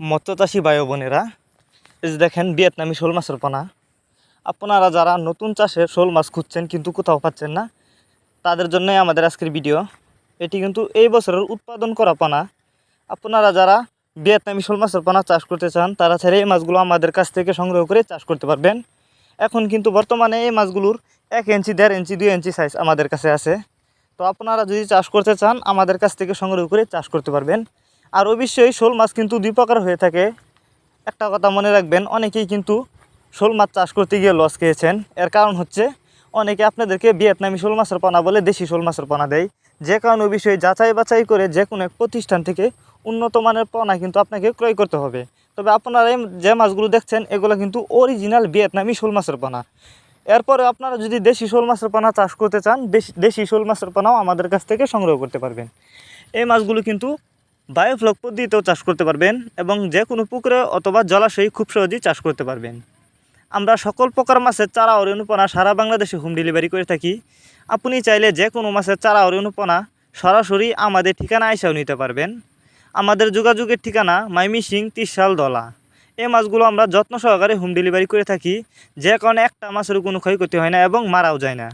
মৎস্যচাষী ও বোনেরা, এই যে দেখেন ভিয়েতনামি শোল মাছের পোনা। আপনারা যারা নতুন চাষে শোল মাছ খুঁজছেন কিন্তু কোথাও পাচ্ছেন না, তাদের জন্যই আমাদের আজকের ভিডিও। এটি কিন্তু এই বছরের উৎপাদন করা পোনা। আপনারা যারা ভিয়েতনামি শোল মাছের পোনা চাষ করতে চান, তারা ছেড়ে এই মাছগুলো আমাদের কাছ থেকে সংগ্রহ করে চাষ করতে পারবেন। এখন কিন্তু বর্তমানে এই মাছগুলোর এক ইঞ্চি, দেড় ইঞ্চি, দুই ইঞ্চি সাইজ আমাদের কাছে আছে। তো আপনারা যদি চাষ করতে চান, আমাদের কাছ থেকে সংগ্রহ করে চাষ করতে পারবেন। আর অবশ্যই শোল মাছ কিন্তু দুই প্রকার হয়ে থাকে। একটা কথা মনে রাখবেন, অনেকেই কিন্তু শোল মাছ চাষ করতে গিয়ে লস খেয়েছেন। এর কারণ হচ্ছে, অনেকে আপনাদেরকে ভিয়েতনামি শোল মাছের পোনা বলে দেশি শোল মাছের পোনা দেয়। যে কারণে বিষয়ে যাচাই বাছাই করে যে কোনো এক প্রতিষ্ঠান থেকে উন্নত মানের পোনা কিন্তু আপনাকে ক্রয় করতে হবে। তবে আপনারা এই যে মাছগুলো দেখছেন, এগুলো কিন্তু অরিজিনাল ভিয়েতনামি শোল মাছের পোনা। এরপরে আপনারা যদি দেশি শোল মাছের পোনা চাষ করতে চান দেশি শোল মাছের পোনাও আমাদের কাছ থেকে সংগ্রহ করতে পারবেন। এই মাছগুলো কিন্তু বায়োফ্লক পদ্ধতিতেও চাষ করতে পারবেন এবং যে কোনো পুকুরে অথবা জলাশয়ে খুব সহজেই চাষ করতে পারবেন। আমরা সকল প্রকার মাছের চারা ও রেণুপনা সারা বাংলাদেশে হোম ডেলিভারি করে থাকি। আপনি চাইলে যে কোনো মাছের চারা ও রেণুপনা সরাসরি আমাদের ঠিকানা এসেও নিতে পারবেন। আমাদের যোগাযোগের ঠিকানা মাইমি সিং তিরশাল দলা। এই মাছগুলো আমরা যত্ন সহকারে হোম ডেলিভারি করে থাকি, যে কারণে একটা মাছের কোনো ক্ষয়ক্ষতি হয় না এবং মারাও যায় না।